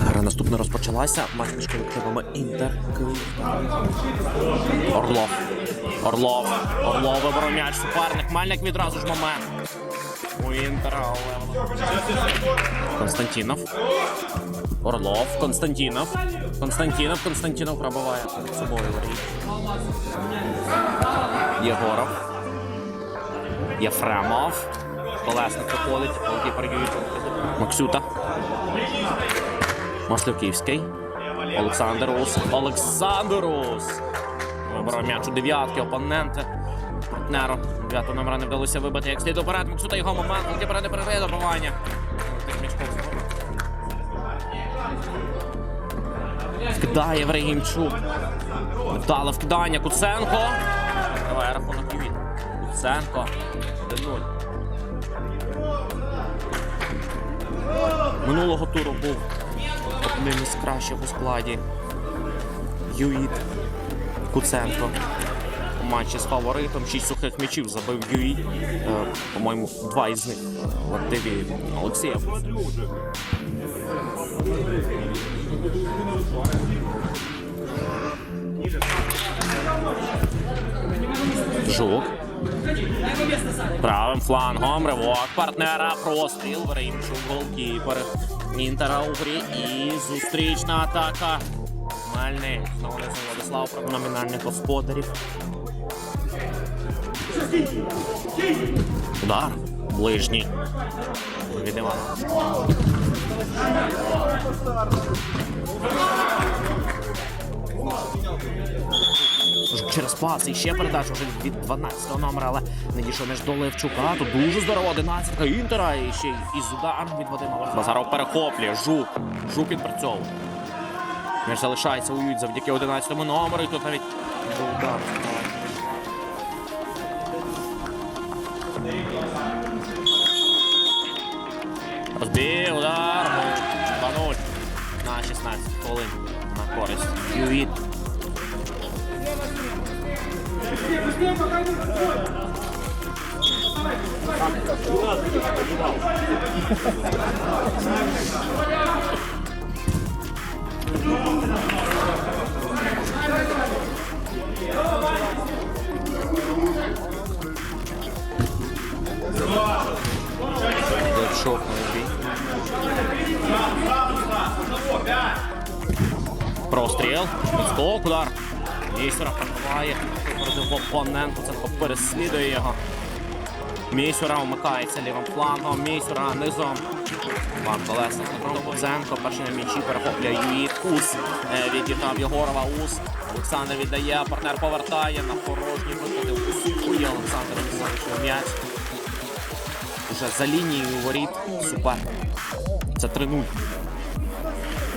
Гра наступна розпочалася. Матч між колективами Інтер Орлов. Орлов. Орлов виборов м'яч. Суперник. Мельник відразу ж момент. У Інтера. Константінов. Орлов. Константінов. Константінов. Константінов пробиває перед собою. Єгоров. Єфремов. Колесник виходить. Голкіпер Юрій. Максюта. Маслюківський. Олександр Ус. Олександр Ус. Виборов м'яч у дев'ятки. Опоненти. Партнеру. Дев'ятого номера не вдалося вибити як слід уперед. Максута його момент. Голкіпер не добивання. Вкидає Єврегімчук. Вдале вкидання. Куценко. Давай рахунок Ювіт. Куценко. 1-0. Минулого туру був одним із кращих у складі. Юїт Куценко. У матчі з фаворитом. Шість сухих м'ячів забив Юїт. Е, по-моєму, два із них е, в активі Олексія. Жук. Правим флангом ривок партнера простріл. Веремчук голкіпер Інтера у грі і зустрічна атака. Мальний. Знову не Владислав проти номінальних господарів. Удар. Ближній. Від Івана. Через пас і ще передача вже від 12-го номера, але не дійшов між до Левчука. Тут дуже здорова 11 Інтера і ще із удар від Вадима. Базаров перехоплює. Жук. Жук відпрацьовує. Між залишається ують завдяки 11-му номеру. І тут навіть до удару. Розбій, удар. 2-0 на 16 хвилин на користь. Юїт. Левчук на бій. Удар. Місюра пробиває проти опоненту. Це переслідує його. Місюра вмикається лівим флангом. Місюра низом. Пан Колесник Дмитро Куценко. Перший на м'ячі перехоплює Юїт. Ус е, відіграв Єгорова. Ус. Олександр віддає. Партнер повертає на порожній викотив. Усукує Олександр залишив м'яч. Уже за лінією воріт. Супер. Це 3-0.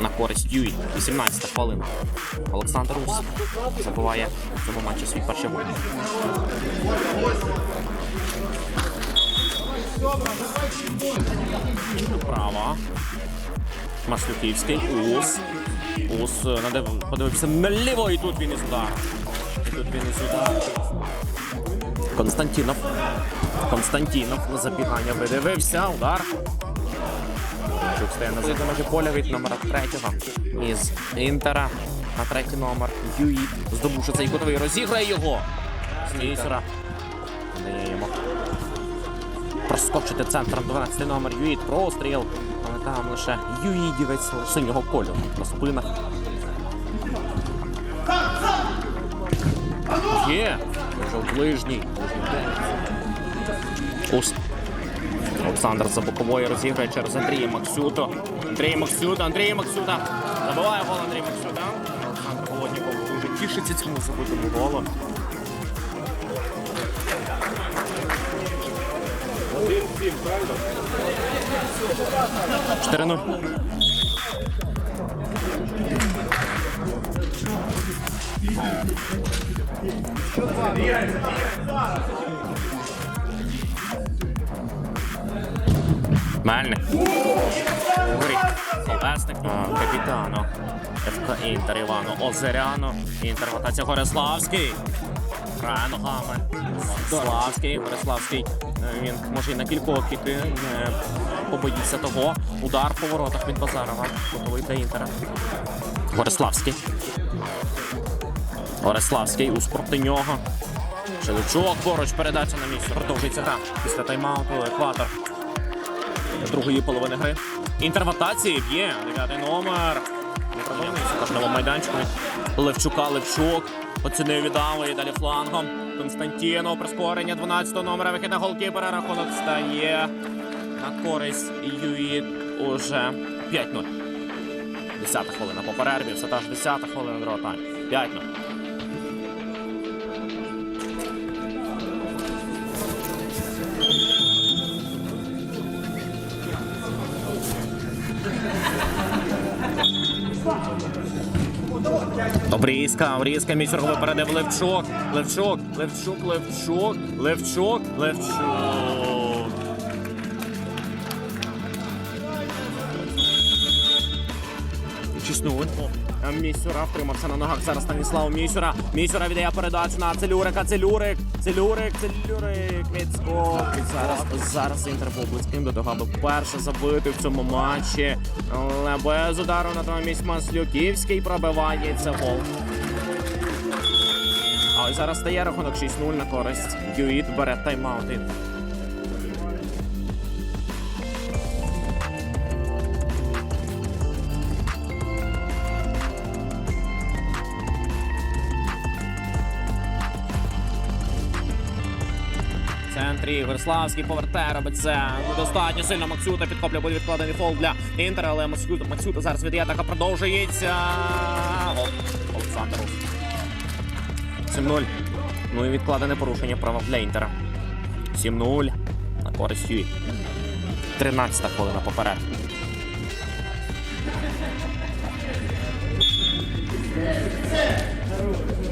На користь Юї. 18 хвилина. Олександр Ус забиває в цьому матчі свій перший гол. Право. Маслюківський. Ус. Ус е, надив- подивився наліво і тут він із удару. І тут він із удару. Константінов. Константінов на забігання видивився. Удар. Чук стає на за межі поля від номера третього. Із Інтера на третій номер. Юїт. Здобувши цей кутовий, розіграє його. З Місера. Не. Проскочити центром 12 номер. Юїт. Простріл. Але там лише Юїдівець синього кольору на спинах. Є. Вже в ближній. Ус. Олександр за бокової розіграє через Андрія Максюту. Андрій Максюта, Андрій Максюта. Забиває гол Андрій Максюта. Олександр Володніков дуже тішиться цьому забитому голу. Чотири нуль. Мельник. Горі. Холесник, а, капітану ФК Інтер Івану Озеряну. Інтер ротація Гориславський. Грає ногами. Славський, Бориславський. Е, Він може і на кількох піти, побоїться того. Удар по воротах від Базарова. Готовий для Інтера. Гориславський. Гориславський у проти нього. Шеличок поруч, передача на місце. Продовжується гра. Після тайм-ауту екватор другої половини гри. Інтерватації б'є. Дев'ятий номер. Не продовжується кожному майданчику. Левчука, Левчук. Оцінив віддав і далі флангом. Константінов. Прискорення 12 номера. Вихід на голкіпера. Рахунок стає на користь Юї уже 5-0. 10 хвилина по перерві. Все та ж 10 хвилина другого тайму. 5-0. Обрізка, обрізка, між черговий передив Левчок, Левчок, Левчук, Левчук, Левчук, Левчук. Чеснули. Місюра втримався на ногах. Зараз Станіслав Місюра. Місюра віддає передачу на Целюрика. Целюрик. Целюрик. Целюрик. Відскок. Зараз, зараз Інтер був близьким до того, аби перше забити в цьому матчі. Але без удару на тому місць Маслюківський пробиває це гол. А ось зараз стає рахунок 6-0 на користь. Юїт бере тайм-аут. Центрі Ігор Славський робить це достатньо сильно. Максюта підхоплює буде відкладений фол для Інтера, але Максюта, Максюта зараз віддає, атака продовжується. Олександр 7-0. Ну і відкладене порушення права для Інтера. 7-0 на користь Юї. 13 хвилина поперед. Базаров.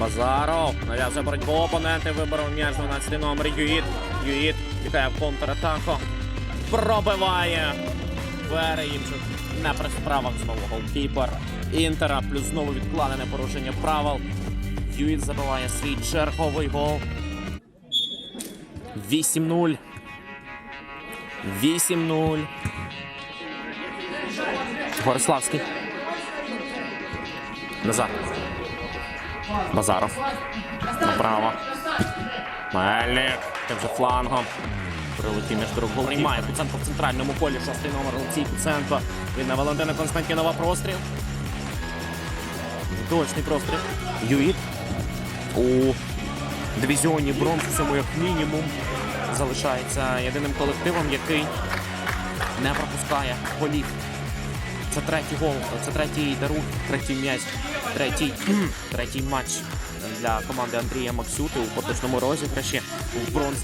Базаров. Нав'язує боротьбу опоненти. Виборов м'яч 12 номер. Юїт. Юїт. Вітає в контратаку. Пробиває. Переїмчук. Не при справах знову голкіпер. Інтера. Плюс знову відкладене порушення правил. Юїт забиває свій черговий гол. 8-0. 8-0. Гориславський. Назад. Базаров. Направо. Мельник. Тим же флангом. Прилетів між дорогу. Приймає Куценко в центральному полі. Шостий номер Олексій Куценко. Він на Валентина Константінова простріл. Точний простріл. Юїт. У дивізіоні бронзу цьому як мінімум залишається єдиним колективом, який не пропускає голів. Це третій гол, це третій дарунок, третій м'яч, третій, третій матч для команди Андрія Максюти у поточному розіграші в бронз.